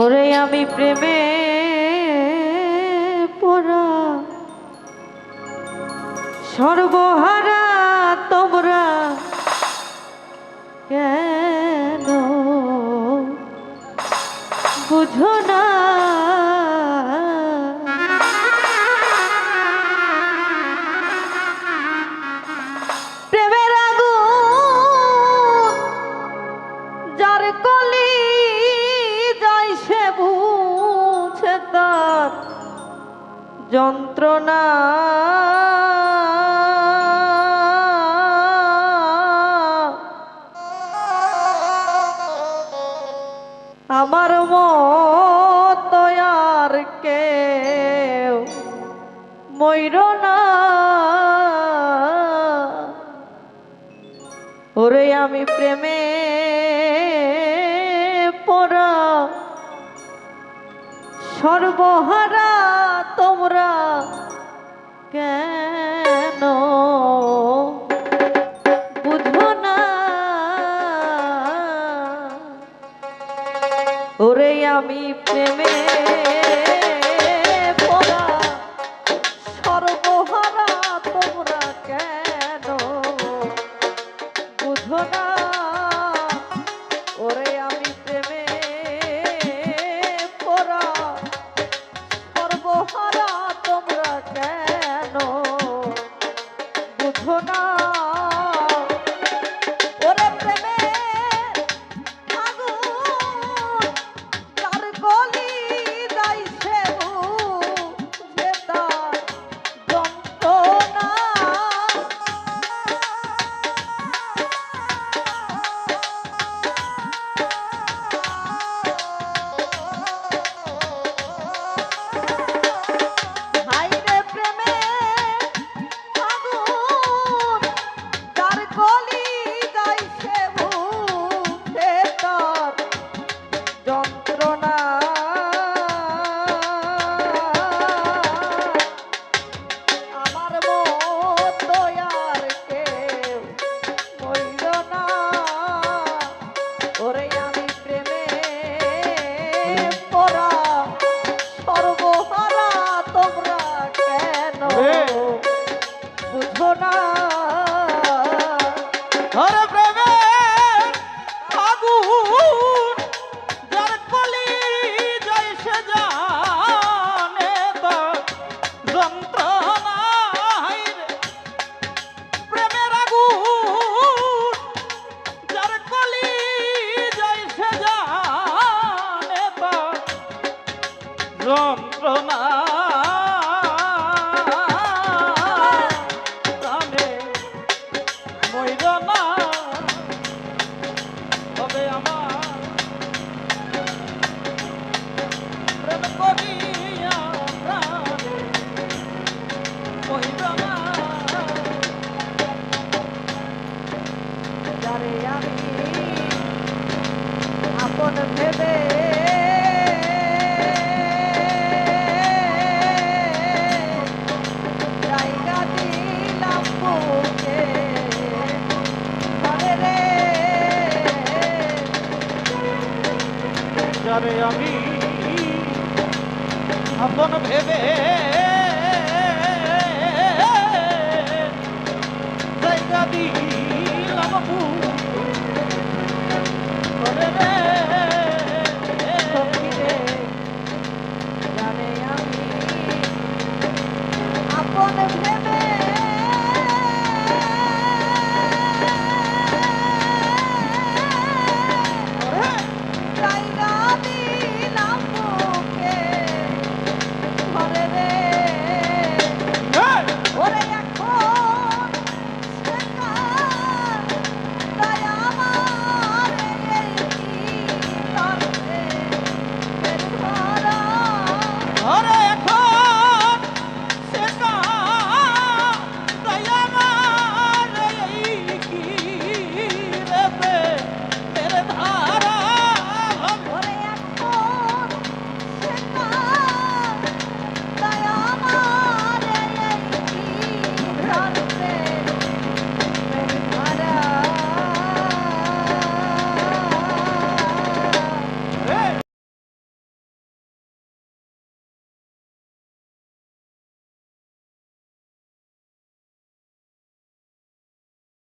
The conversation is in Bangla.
ওরে আমি প্রেমে পড়া। সর্বহারা তোমরা কেন বুঝো না? যন্ত্রণা আমার মত আর কে ময়ূর না। ওরে আমি প্রেমে পড়া সর্বহারা তোমরা কেন বুঝো না? ওরে আমি প্রেমে সর্বহারা তোমরা কেন যন্ত্রণা যারে আমি আপন ভেবে